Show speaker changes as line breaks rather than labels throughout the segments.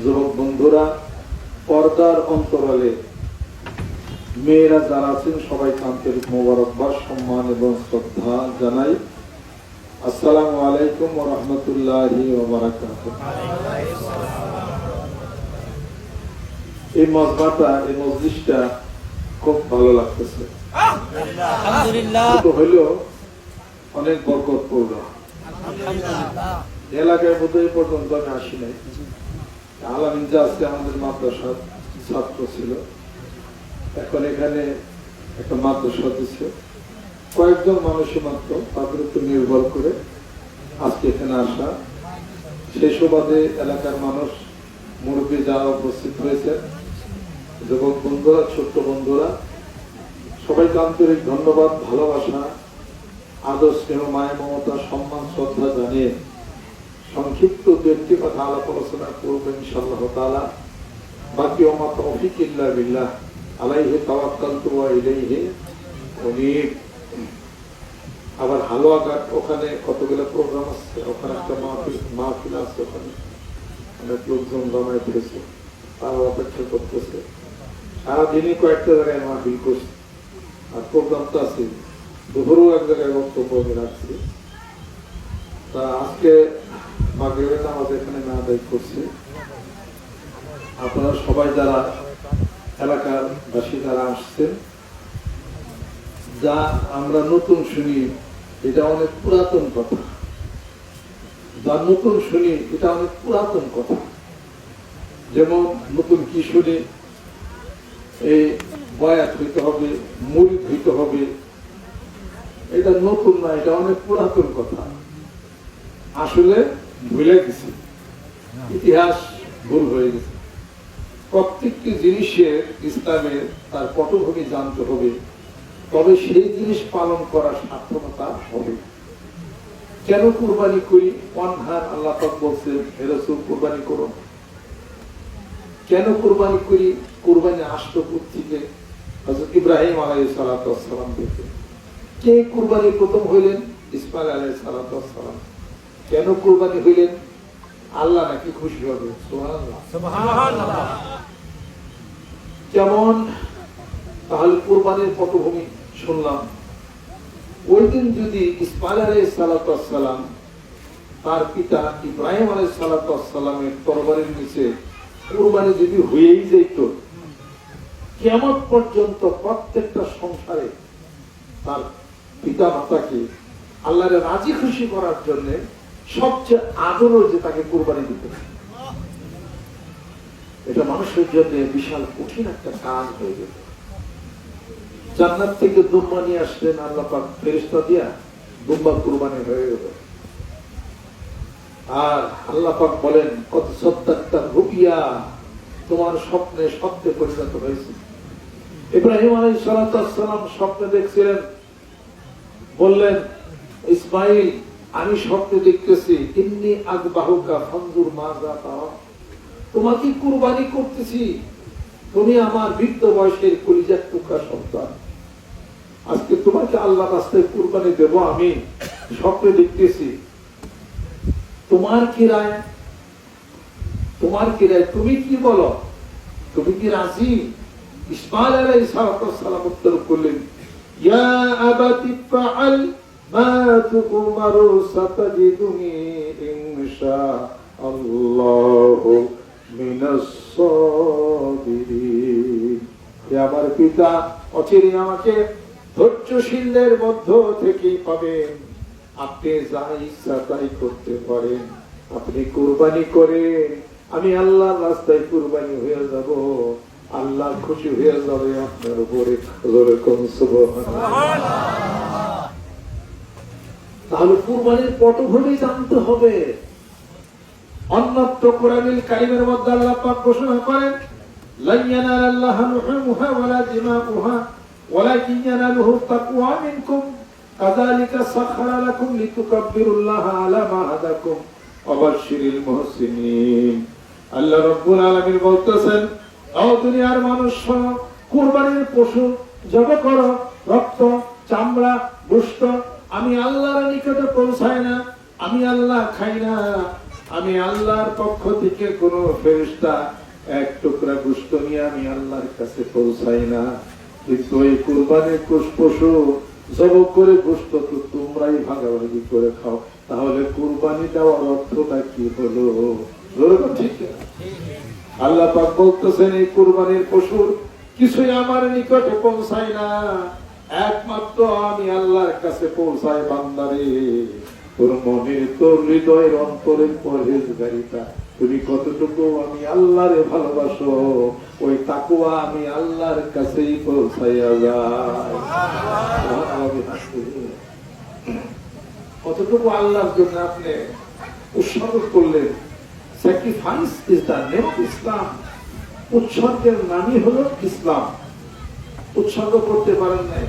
যুবক বন্ধুরা পর্দার অন্তরালে মেয়েরা যারা আছেন সবাইকে আন্তরিক মোবারকবাদ সম্মান এবং শ্রদ্ধা জানাই। আসসালামু আলাইকুম রাহমাতুল্লাহি এই মজমাটা এই মসজিদটা খুব ভালো লাগতেছে। হইলেও অনেক বরকতপূর্ণ। এলাকার মধ্যে এই পর্যন্ত আমি আসি নাই। আলামিন যে আমাদের মাদ্রাসার ছাত্র ছিল, এখন এখানে একটা মাদ্রাসা দিচ্ছে কয়েকজন মানুষই মাত্র তাদের উপর নির্ভর করে আজকে এখানে আসা। সেই সুবাদে এলাকার মানুষ, মুরব্বী যারা উপস্থিত হয়েছে যুবক বন্ধুরা, ছোট্ট বন্ধুরা, সবাইকে আন্তরিক ধন্যবাদ, ভালোবাসা, আদর, স্নেহ, মায়া, মমতা, সম্মান, শ্রদ্ধা জানিয়ে সংক্ষিপ্ত ব্যক্তি কথা আলাপ আলোচনা করব ইনশাআল্লাহ তাআলা। বাকি ওমা তৌফিক ইল্লা বিল্লাহ। আলাইহি তাওয়াক্কালতু ওয়া ইলাইহি উনীব। আবার হালুয়াঘাট ওখানে কতগুলো প্রোগ্রাম আছে? ওখানে একটা মাহফিল মাহফিল আছে ওখানে। অনেক লোকজন জমায় ফেলেছে তারা অপেক্ষা করতেছে। সারাদিনই কয়েকটা জায়গায় মাহফিল করছে। আর প্রোগ্রাম তো আছে, দুপুরেও এক জায়গায় বক্তব্য আমি রাখছি। তা আজকে আপনারা সবাই যারা আসছেন, যা আমরা নতুন শুনি, এটা অনেক পুরাতন কথা। যা নতুন শুনি, এটা অনেক পুরাতন কথা। যেমন নতুন কি শুনি, এই বয়াত হইতে হবে, মুরিদ হইতে হবে, এটা নতুন না, এটা অনেক পুরাতন কথা। আসলে ভুলে গেছি। ইতিহাস ভুল হয়ে গেছে। প্রত্যেকটি জিনিসের ইসলামের তার পটভূমি জানতে হবে, তবে সেই জিনিস পালন করার সার্থকতা হবে। কেন কুরবানি করি? অনহার আল্লাহ পাক বলছেন হেরসুল কুরবানি করো। কেন কুরবানি করি? কুরবানি আসলো থেকে ইব্রাহিম আলাইহিস সালাতু ওয়াসসালাম থেকে কে কুরবানি প্রথম হইলেন? ইসমাইল আলাইহিস সালাতু ওয়াসসালাম কেন কোরবানি হইলেন? আল্লাহ নাকি খুশি হবে। যেমন তাহলে কোরবানির পটভূমি শুনলাম। ওই দিন যদি ইসমাইল আলাই সালাতাম তার পিতা ইব্রাহিম আলাই সালাতামের তরবারির নিচে কোরবানি যদি হয়েই যেত কেমন পর্যন্ত প্রত্যেকটা সংসারে তার পিতা মাতাকে আল্লাহরে রাজি খুশি করার জন্য সবচেয়ে আদরও যে তাকে কোরবানি দিতে এটা মানুষের জন্য বিশাল কঠিন একটা কাজ হয়ে গেল জান্নাত থেকে দুম্বা নিয়ে আসলেন আল্লাহ ফেরিস্তা দিয়া দুম্বা কুরবানি হয়ে গেল। আর আল্লাহ পাক বলেন কত সত্যাত্তা রুবিয়া তোমার স্বপ্নে সত্যে পরিণত হয়েছে। ইব্রাহিম আলাই সালাম স্বপ্নে দেখছিলেন। বললেন, ইসমাইল আমি স্বপ্নে দেখতেছি, ইন্নি আগ বাহুকা ফঞ্জুর মাজা পাওয়া তোমাকে কুরবানি করতেছি। তুমি আমার বৃদ্ধ বয়সের কলিজার টুকরা সন্তান। আজকে তোমাকে আল্লাহ রাস্তায় কুরবানি দেব আমি। স্বপ্নে দেখতেছি, তোমার কি রায় তোমার কি রায় তুমি কি বলো? তুমি কি রাজি? ইসমাইল আলাইহিস সালাম উত্তর করলেন, ইয়া আবাতি ফাআল আল্লাহু আমার পিতা, অচিরে আমাকে ধৈর্যশীলদের মধ্য থেকেই পাবেন। আপনি যা ইচ্ছা তাই করতে পারেন। আপনি কুরবানি করে আমি আল্লাহর রাস্তায় কুরবানি হয়ে যাব। আল্লাহ খুশি হয়ে যাবে আপনার উপরে। তাহলে কুরবানির পটভূমি জানতে হবে। অন্যত্র কোরআনিল কালিমের মধ্যে আল্লাহ পাক ঘোষণা করেন লাইয়ানাল আল্লাহ ওয়ালা তাকওয়া মিনকুম, কাযালিকা লাকুম লিতুকাব্বিরুল্লাহ আলা মা হাদাকুম মুহসিনিন। আল্লাহ আলামিন বলতেছেন ও দুনিয়ার মানুষ কুরবানির পশু জব করো, রক্ত, চামড়া গোশত আমি আল্লাহর নিকটে পৌঁছাই না, আমি আল্লাহ খাই না। আমি আল্লাহর পক্ষ থেকে কোন ফেরেশতা এক টুকরা গুস্ত নিয়ে আমি আল্লাহর কাছে পৌঁছাই না। কিন্তু এই কুরবানির পশু জবক করে গোস্ত তো তোমরাই ভাগাভাগি করে খাও। তাহলে কুরবানি দেওয়ার অর্থটা কি হলো? ঠিক? আল্লাহ পাক বলতেছেন, এই কুরবানির পশুর কিছুই আমার নিকটে পৌঁছায় না। একমাত্র আমি আল্লাহর কাছে পৌঁছাই বান্দারে। তোর মনের, তোর হৃদয়ের অন্তরের পরহেজগারিতা। তুমি কতটুকু আমি আল্লাহরে ভালোবাসো, ওই তাকুয়া আমি আল্লাহর কাছেই পৌঁছাইয়া যায়। কতটুকু আল্লাহর জন্য আপনি উৎসর্গ করলেন? Sacrifice is the name Islam উৎসর্গের নামই হলো ইসলাম। উৎসর্গ করতে পারেন নাই।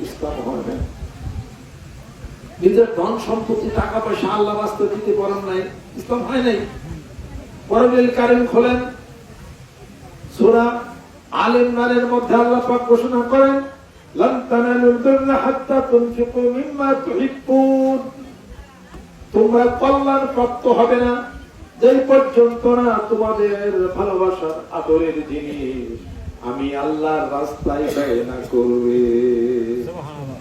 ইসলাম না নিজের ধন সম্পত্তি, টাকা পয়সা আল্লাহ দিতে পারেন নাই, ইসলাম হয় নাই। কারিম খোলেন। সূরা মধ্যে আল্লাহ পাক ঘোষণা করেন তোমরা কল্যাণ প্রাপ্ত হবে না। যেই পর্যন্ত না তোমাদের ভালোবাসার আদরের জিনিস। আমি আল্লাহর রাস্তায় ব্যয় না করবে।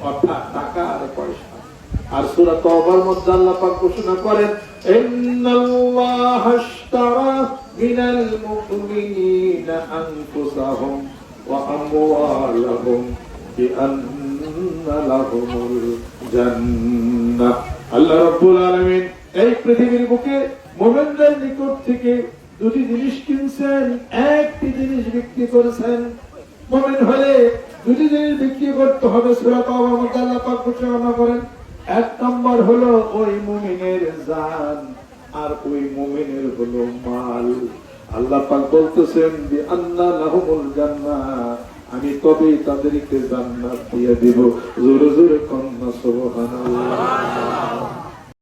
অর্থাৎ টাকা আর পয়সা। আর সূরা তওবার মধ্যে আল্লাহ পাক ঘোষণা করেন ইন্নাল্লাহ আশতারা মিনাল মুমিনিনা আনফুসাহুম ওয়া আমওয়ালাহুম বিআন্না লাহুমুল জান্নাহ। আল্লাহ রাব্বুল আলামিন এই পৃথিবীর বুকে মুমিনদের নিকট থেকে দুটি জিনিস কিনছেন, একটি জিনিস বিক্রি করেছেন। মুমিন হলে দুটি জিনিস বিক্রি করতে হবে, সূরা তাওবার মধ্যে আল্লাহ পাক ঘোষণা করেন। এক নম্বর হলো ওই মুমিনের জান, আর ওই মুমিনের হলো মাল। আল্লাহ বলতেছেন যে আন্না লাহুমুল জান্নাহ। আমি তবেই তাদেরকে জান্নাত দিয়ে দিব। জোরে জোরে কন্যা, সুবহানাল্লাহ।